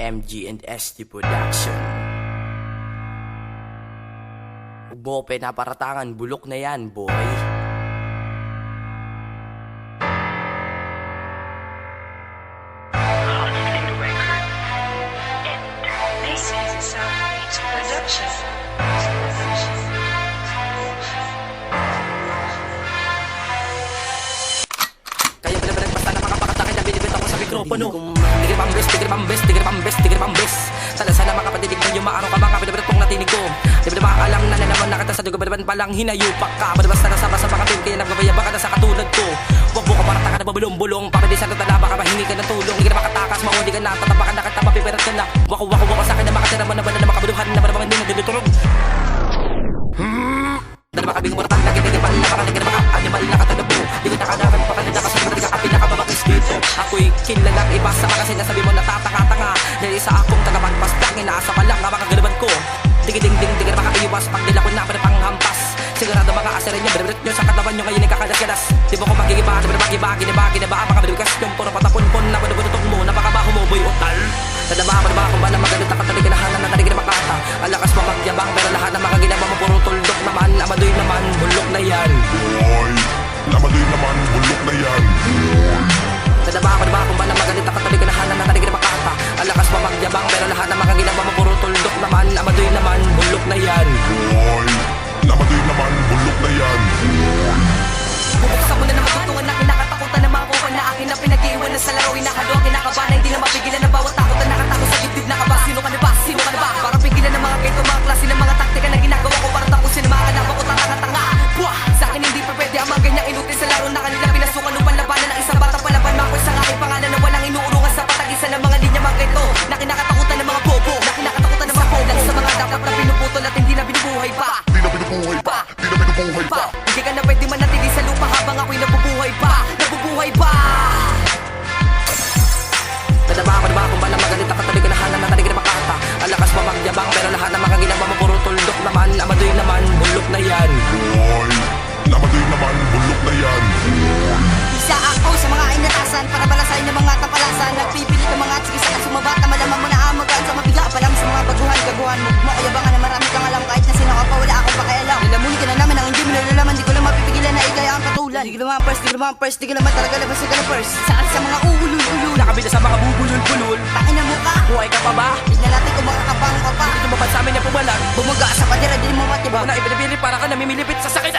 MG and ST Production. Ko pinaparatangan, bulok na yan, boy. Production. Kaya binabalag basta na makapakatakin na binibit ako sa mikropono Tigil pambes, tigil pambes, tigil pambes, tigil pambes Tala sana makapatidig ng yung maaraw ka mga binabalag kong natinig ko? Di ba naman alam na nalaman na kita sa dugo Binaban palang hinayupak ka? Binaban na sama sa mga pin Kaya nagbabayaba ka na sa katulad ko? Huwag mo ka parata ka na babulong-bulong Papili sa tatala baka mahingi ka ng tulong. Hindi ka na makatakas, mauli ka na Tatapakan na kita, mapipirat ka na. Wako sa akin na makatira mo na ba na makabuluhan na ba naman hindi na dinuturog Dala makabing muratan Ako'y kilalang iba sa mga sinasabi mo natatanga-tanga Dahil sa akong tagapagpas lang Inaasa pa lang ang mga galaban ko Digiding-ding, di ka na makaiwas Pag nila ko na pananghampas Sigurado mga asarin niyo Binabirit niyo sa katawan niyo ngayon ikakalas-kalas Di ba ko magigiba, di ba na magibagi, di ba? Giniba, mga binibigas yung puro patapon-pon Na bunubunutok mo, napakabaho mo, boy utal. Nadama ba ba kung ba na magalit ang katalig na hanan na sa laro Inahalo ang na hindi na mapigilan ng bawat takot na nakatago sa dibdib na kaba Sino ka na ba? Sino ka na ba? Para pigilan ng mga ganito mga klase ng mga taktika na ginagawa ko Para tapusin ang mga kanawa ko. Tanga-tanga Buwah! Sa akin hindi pa pwede ang mga ganyang inutil sa laro na kanila. Pinasukan upang labanan ng isang batang palaban. Makoy sa aking pangalan na walang inuurungan sa patagisan ng mga linya mga ganito Na kinakatakutan ng mga bobo. Na kinakatakutan ng mga bobo. Sa mga dapat na pinuputol at hindi na binubuhay pa. Di na binubuhay pa, di na binubuhay pa. Hindi ka na naman Amadoy naman, bulok na yan. Boy, namadoy naman, bulok na yan. Isa ako sa mga inatasan Para balasain ng mga tapalasan Nagpipilit ng mga sige sa sumabat Na malaman mo na amagaan sa mabiga Palam sa mga baguhan, gaguhan. Mo Mo kayabangan na marami kang alam. Kahit na sino ka pa wala akong pakialam. Nilamunin ka na namin ang hindi mo nalalaman. Di ko lang mapipigilan na ikay ang katulan Di ko naman first, di ko naman first Di ko naman talaga labas sa first Saan sa mga uulul-ulul. Nakabila sa mga bubulol-bulol Takin na mukha. Buhay ka pa ba? Tignan natin kung makakapang ka pa Ba sa amin na pumalag? Bumaga sa padira, di mo matibag Una ibilibili para ka namimilipit sa sakit